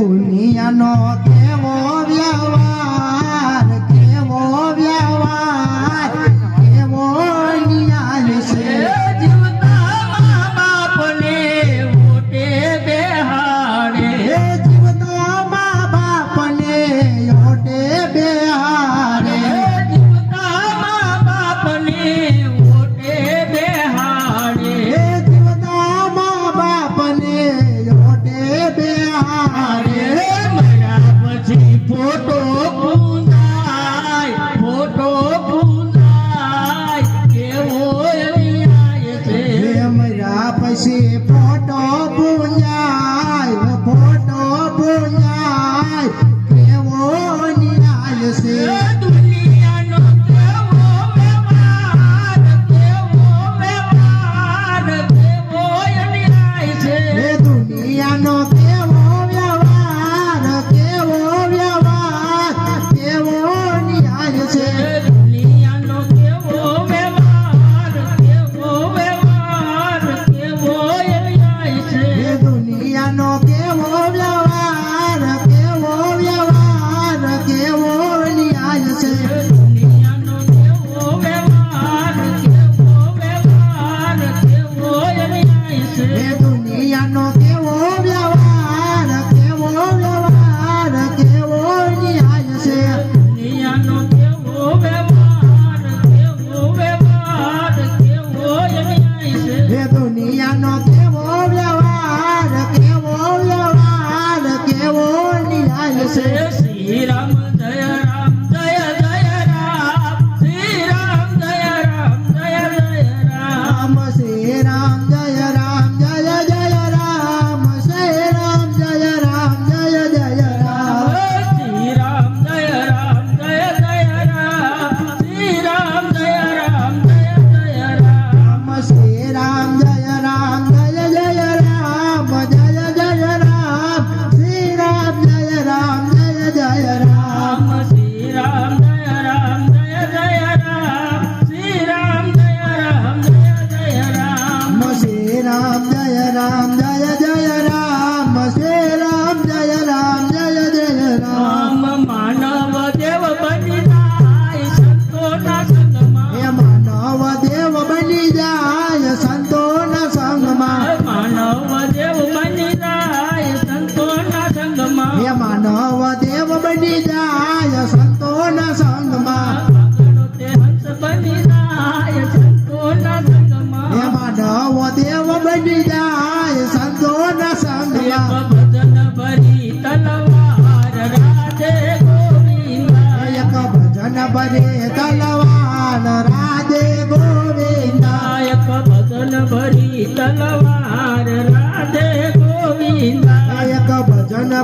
দুনিয়া নতে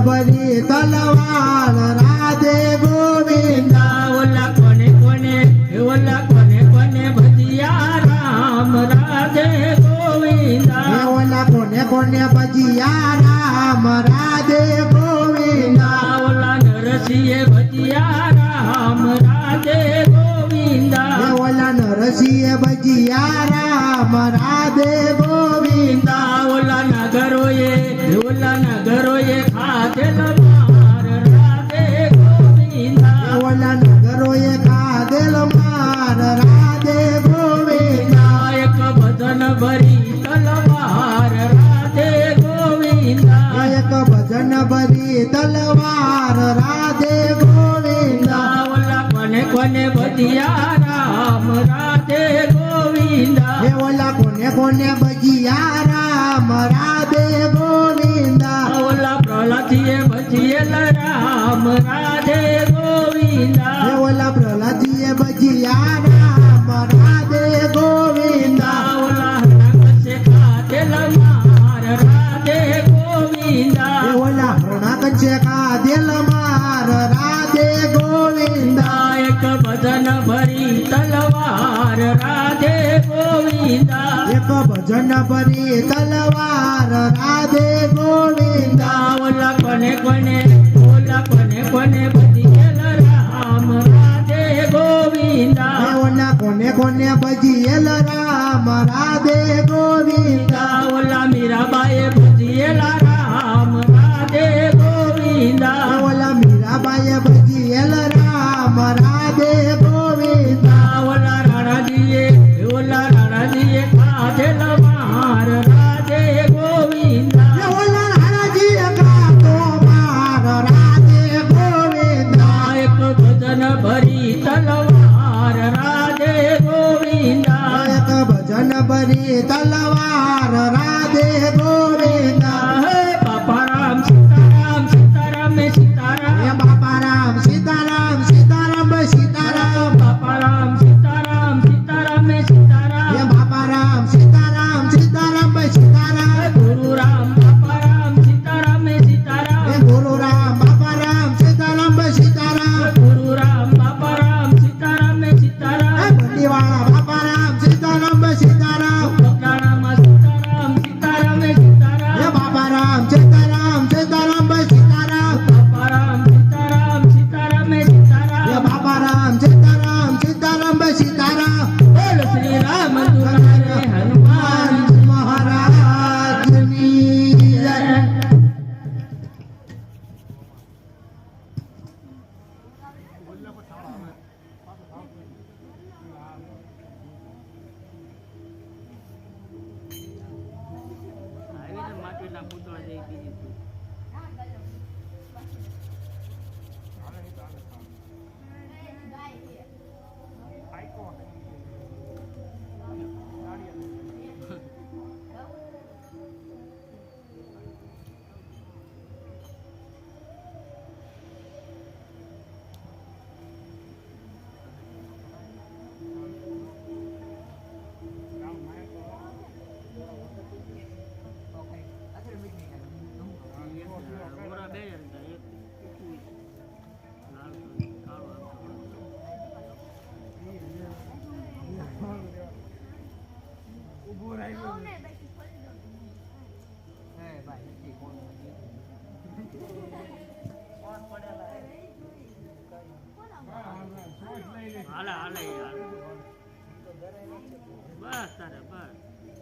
ભરી તલવાર રાધે ગોવિંદા. ઓલા કોને કોને ઓલા કોને કોને ભજિયા રામ રાધે ગોવિંદા. ઓલા કોને કોને ભજિયા રામ રાધે ગોવિંદા. ઓલા નરસિંહે ભજિયા રામ રાધે ગોવિંદા. ઓલા નરસિંહે ભજિયા રામ कोने बजिया राम राधे गोविंदा हे ओला कोने कोने बजिया राम राधे गोविंदा ओला प्रहलादिए बजिया राम राधे गोविंदा हे ओला प्रहलादिए बजिया राम राधे गोविंदा તલવાર રાધે ગોવિંદા. એક ભજન ભરી તલવાર રાધે ગોવિંદા. ઓલા કોને ધન બરી તલવાર રાધે ગોરે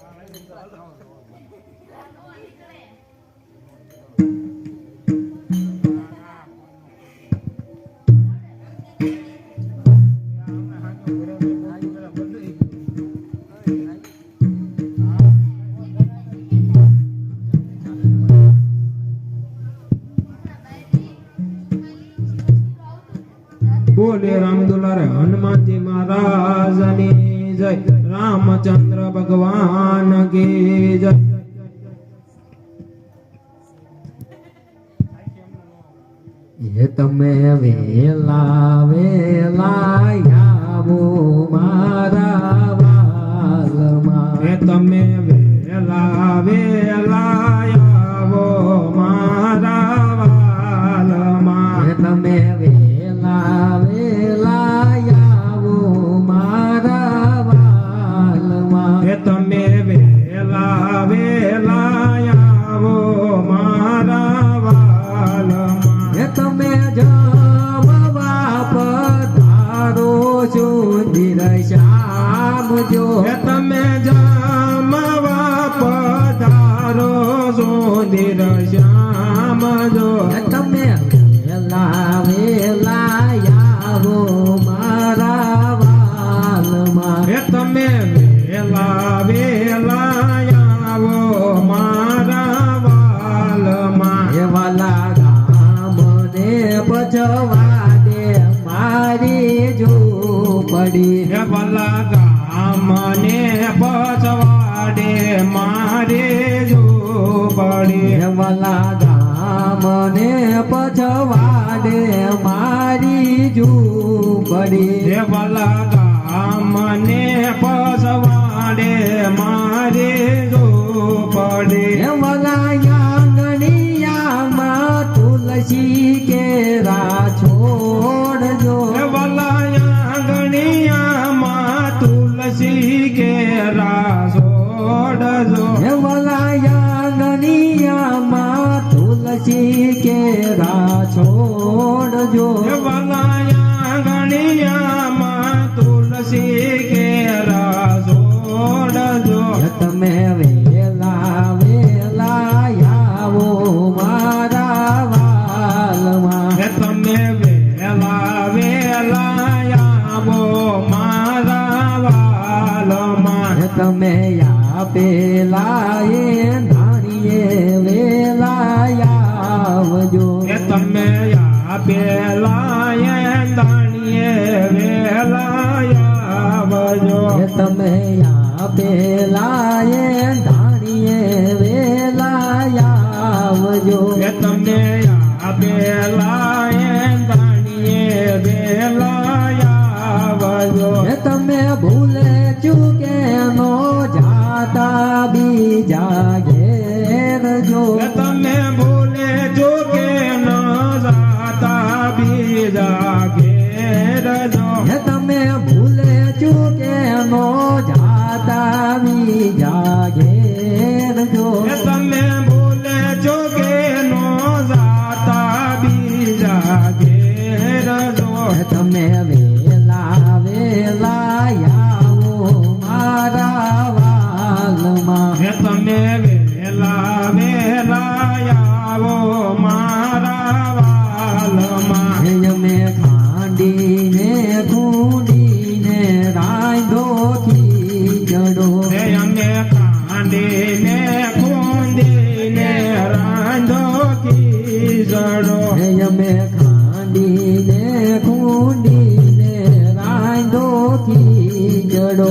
لا لا لا mẹ về la về la તમે આપેલા એ ધાણીએ વેલા આવજો. તમે આપેલા એ ધાણીએ વેલા તમે આપેલા da ಮಾಡೋ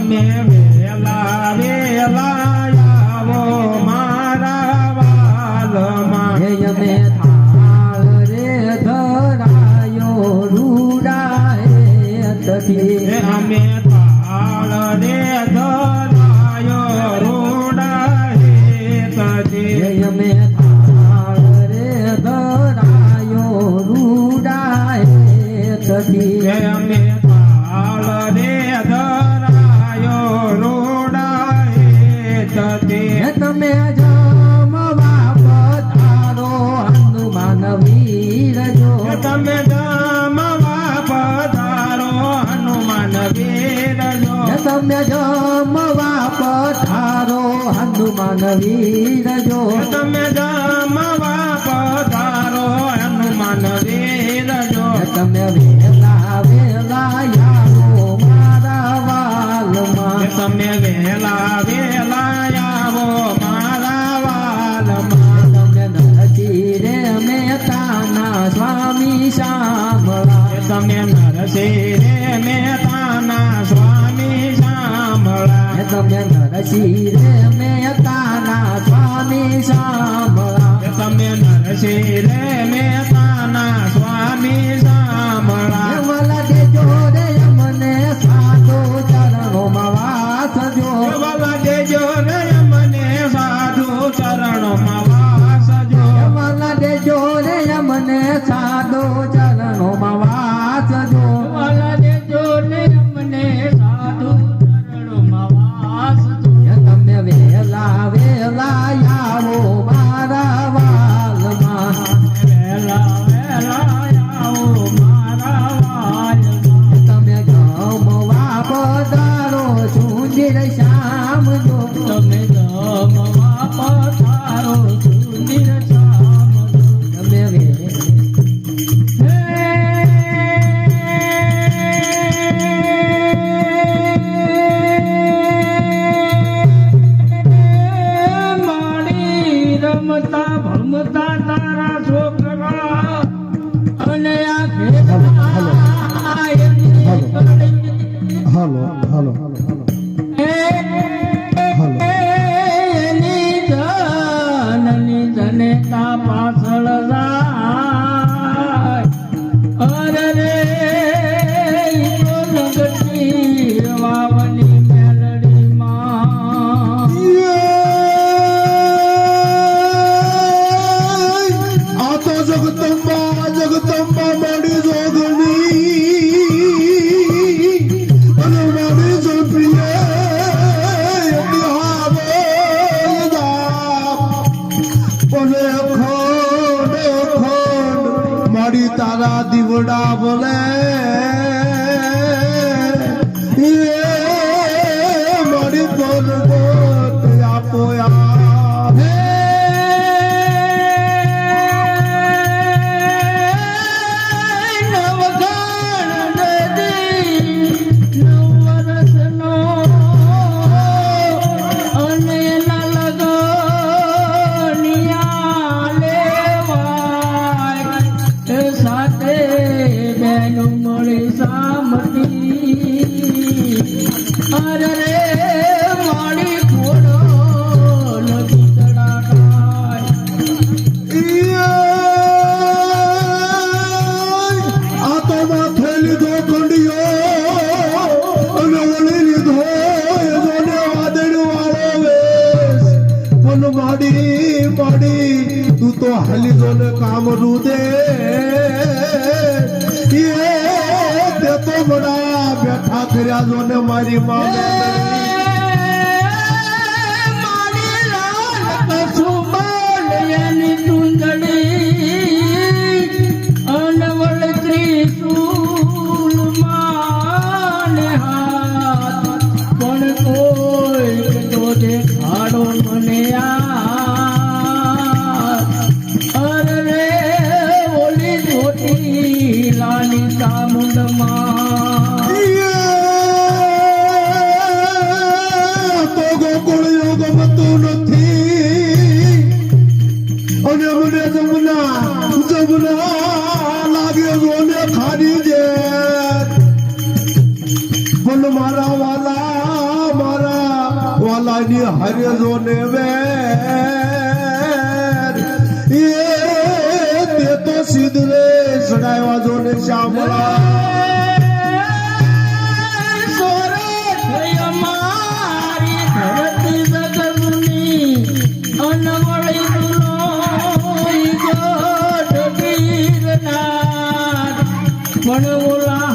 તમે વેલા વેલા આવો મારા વાલમાં હે અમે થાળ રે ધરાયો રૂડા હે અતથી અમે થાળ રે ધરાયો રૂડા હે તજી હે અમે થાળ રે ધરાયો રૂડા હે તજી હે અમે તમે જમવા પથારો હનુમાન વીર જો તમે જમવા પથારો હનુમાન વીર જો તમે વેલા વેલા યારો મારા વાલમાં તમે વેલા વેલા નહીં સાંભળા તમે નરસિંહ રે મહેતાના સ્વામી સાંભળા તમે નરસિંહ રે મહેતાના સ્વામી સાંભળા રામ જો તમે જમવા પથારો સુંદર હલી દોન કામ રૂદે. એ તે તો બડા બેઠા કર્યા જોને મારી મામે. 跟着我来。